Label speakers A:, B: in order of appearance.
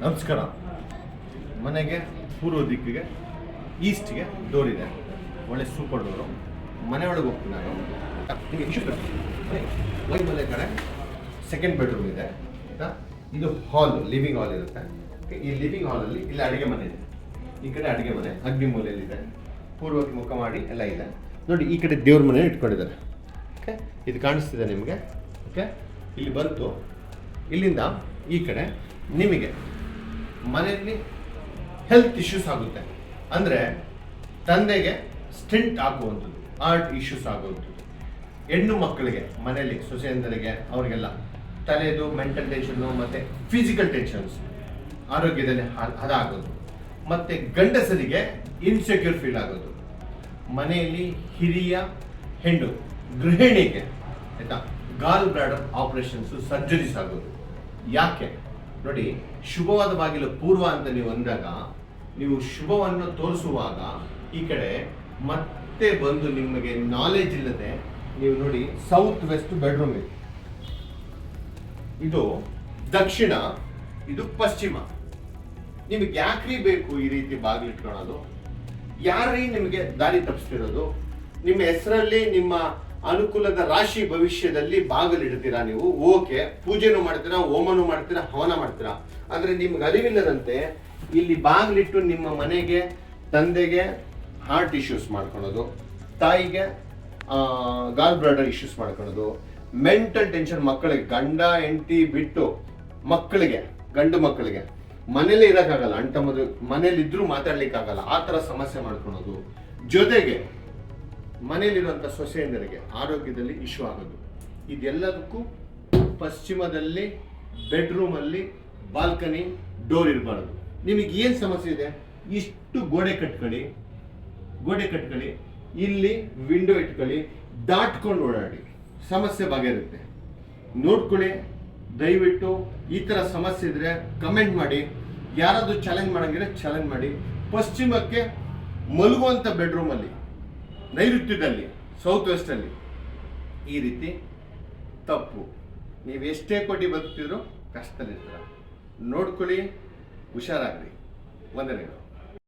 A: ನಮಸ್ಕಾರ. ಮನೆಗೆ ಪೂರ್ವ ದಿಕ್ಕಿಗೆ, ಈಸ್ಟ್ಗೆ ಡೋರ್ ಇದೆ ಒಳ್ಳೆ ಸೂಪರ್ ಡೋರು. ಮನೆ ಒಳಗೆ ಹೋಗ್ತೀನಿ ನಾನು. ನಿಮಗೆ ಮೈ ಮನೆ ಕಡೆ ಸೆಕೆಂಡ್ ಬೆಡ್ರೂಮ್ ಇದೆ. ಆಯಿತಾ? ಇದು ಹಾಲ್ ಲಿವಿಂಗ್ ಹಾಲ್ ಇರುತ್ತೆ. ಈ ಲಿವಿಂಗ್ ಹಾಲಲ್ಲಿ ಇಲ್ಲಿ ಅಡುಗೆ ಮನೆ ಇದೆ. ಈ ಕಡೆ ಅಡುಗೆ ಮನೆ, ಅಗ್ನಿ ಮೂಲೆಯಲ್ಲಿದೆ ಪೂರ್ವಕ್ಕೆ ಮುಖ ಮಾಡಿ ಎಲ್ಲ ಇದೆ. ನೋಡಿ, ಈ ಕಡೆ ದೇವ್ರ ಮನೆ ಇಟ್ಕೊಂಡಿದ್ದಾರೆ. ಓಕೆ, ಇದು ಕಾಣಿಸ್ತಿದೆ ನಿಮಗೆ. ಓಕೆ, ಇಲ್ಲಿ ಬಂತು. ಇಲ್ಲಿಂದ ಈ ಕಡೆ ನಿಮಗೆ ಮನೆಯಲ್ಲಿ ಹೆಲ್ತ್ ಇಶ್ಯೂಸ್ ಆಗುತ್ತೆ. ಅಂದರೆ ತಂದೆಗೆ ಸ್ಟಿಂಟ್ ಆಗುವಂಥದ್ದು ಆರ್ಟ್ ಇಶ್ಯೂಸ್ ಆಗುವಂಥದ್ದು. ಹೆಣ್ಣು ಮಕ್ಕಳಿಗೆ, ಮನೆಯಲ್ಲಿ ಸೊಸೆಯಂದರಿಗೆ, ಅವರಿಗೆಲ್ಲ ತಲೆದು ಮೆಂಟಲ್ ಟೆನ್ಷನ್ನು ಮತ್ತು ಫಿಸಿಕಲ್ ಟೆನ್ಷನ್ಸ್ ಆರೋಗ್ಯದಲ್ಲಿ ಹದಾಗೋದು ಮತ್ತು ಗಂಡಸರಿಗೆ ಇನ್ಸೆಕ್ಯೂರ್ ಫೀಲ್ ಆಗೋದು. ಮನೆಯಲ್ಲಿ ಹಿರಿಯ ಹೆಣ್ಣು ಗೃಹಿಣಿಗೆ, ಆಯಿತಾ ಗಾಲ್ ಬ್ರಾಡರ್ ಆಪರೇಷನ್ಸು ಸರ್ಜರೀಸ್ ಆಗೋದು. ಯಾಕೆ? ನೋಡಿ, ಶುಭವಾದ ಬಾಗಿಲು ಪೂರ್ವ ಅಂತ ನೀವು ಅಂದಾಗ, ನೀವು ಶುಭವನ್ನು ತೋರಿಸುವಾಗ ಈ ಕಡೆ ಮತ್ತೆ ಬಂದು ನಿಮಗೆ ನಾಲೆಜ್ ಇಲ್ಲದೆ ನೀವು ನೋಡಿ ಸೌತ್ ವೆಸ್ಟ್ ಬೆಡ್ರೂಮ್ ಇದೆ. ಇದು ದಕ್ಷಿಣ, ಇದು ಪಶ್ಚಿಮ. ನಿಮಗೆ ಯಾಕ್ರಿ ಬೇಕು ಈ ರೀತಿ ಬಾಗಿಲು ಇಟ್ಕೊಳ್ಳೋದು ಯಾರೀ ನಿಮಗೆ ದಾರಿ ತಪ್ಪಿಸ್ತಿರೋದು ನಿಮ್ಮ ಹೆಸರಲ್ಲಿ ನಿಮ್ಮ ಅನುಕೂಲದ ರಾಶಿ ಭವಿಷ್ಯದಲ್ಲಿ ಬಾಗಲಿಡ್ತೀರಾ ನೀವು? ಓಕೆ, ಪೂಜೆನೂ ಮಾಡ್ತೀರಾ, ಹೋಮನೂ ಮಾಡ್ತೀರಾ, ಹವನ ಮಾಡ್ತೀರಾ? ಆದರೆ ನಿಮ್ಗೆ ಅರಿವಿಲ್ಲದಂತೆ ಇಲ್ಲಿ ಬಾಗಿಲಿಟ್ಟು ನಿಮ್ಮ ಮನೆಗೆ, ತಂದೆಗೆ ಹಾರ್ಟ್ ಇಶ್ಯೂಸ್ ಮಾಡ್ಕೊಳೋದು, ತಾಯಿಗೆ ಗಾಲ್ ಬ್ರಾಡರ್ ಇಶ್ಯೂಸ್ ಮಾಡ್ಕೊಳೋದು ಮೆಂಟಲ್ ಟೆನ್ಷನ್ ಮಕ್ಕಳಿಗೆ, ಗಂಡ, ಹೆಂಡತಿ ಬಿಟ್ಟು ಮಕ್ಕಳಿಗೆ, ಗಂಡು ಮಕ್ಕಳಿಗೆ, ಮನೇಲಿ ಇರೋಕ್ಕಾಗಲ್ಲ ಅಂಟ ಮದುವೆ ಮನೇಲಿ ಇದ್ರೂ ಮಾತಾಡ್ಲಿಕ್ಕಾಗಲ್ಲ, ಆ ಥರ ಸಮಸ್ಯೆ ಮಾಡ್ಕೊಳೋದು. ಜೊತೆಗೆ ಮನೇಲಿರುವಂಥ ಸೊಸೆಯಂದರಿಗೆ ಆರೋಗ್ಯದಲ್ಲಿ ಇಶ್ಯೂ ಆಗೋದು. ಇದೆಲ್ಲದಕ್ಕೂ ಪಶ್ಚಿಮದಲ್ಲಿ ಬೆಡ್ರೂಮಲ್ಲಿ ಬಾಲ್ಕನಿ ಡೋರ್ ಇರಬಾರ್ದು. ನಿಮಗೆ ಏನು ಸಮಸ್ಯೆ ಇದೆ? ಇಷ್ಟು ಗೋಡೆ ಕಟ್ಕೊಳ್ಳಿ ಗೋಡೆ ಕಟ್ಕೊಳ್ಳಿ, ಇಲ್ಲಿ ವಿಂಡೋ ಇಟ್ಕೊಳ್ಳಿ, ದಾಟ್ಕೊಂಡು ಓಡಾಡಿ. ಸಮಸ್ಯೆ ಬಗೆರುತ್ತೆ ನೋಡ್ಕೊಳ್ಳಿ, ದಯವಿಟ್ಟು ಈ ಥರ ಸಮಸ್ಯೆ ಇದ್ರೆ ಕಮೆಂಟ್ ಮಾಡಿ. ಯಾರಾದರೂ ಚಾಲೆಂಜ್ ಮಾಡೋಂಗಿದ್ರೆ ಚಾಲೆಂಜ್ ಮಾಡಿ. ಪಶ್ಚಿಮಕ್ಕೆ ಮಲಗುವಂಥ ಬೆಡ್ರೂಮಲ್ಲಿ ನೈಋತ್ಯದಲ್ಲಿ ಸೌತ್ ವೆಸ್ಟಲ್ಲಿ ಈ ರೀತಿ ತಪ್ಪು. ನೀವು ಎಷ್ಟೇ ಕೋಟಿ ಬದುಕ್ತಿದ್ರು ಕಷ್ಟದಲ್ಲಿರ್ತೀರ. ನೋಡ್ಕೊಳ್ಳಿ ಹುಷಾರಾಗ್ರಿ. ವಂದನೆಗಳು.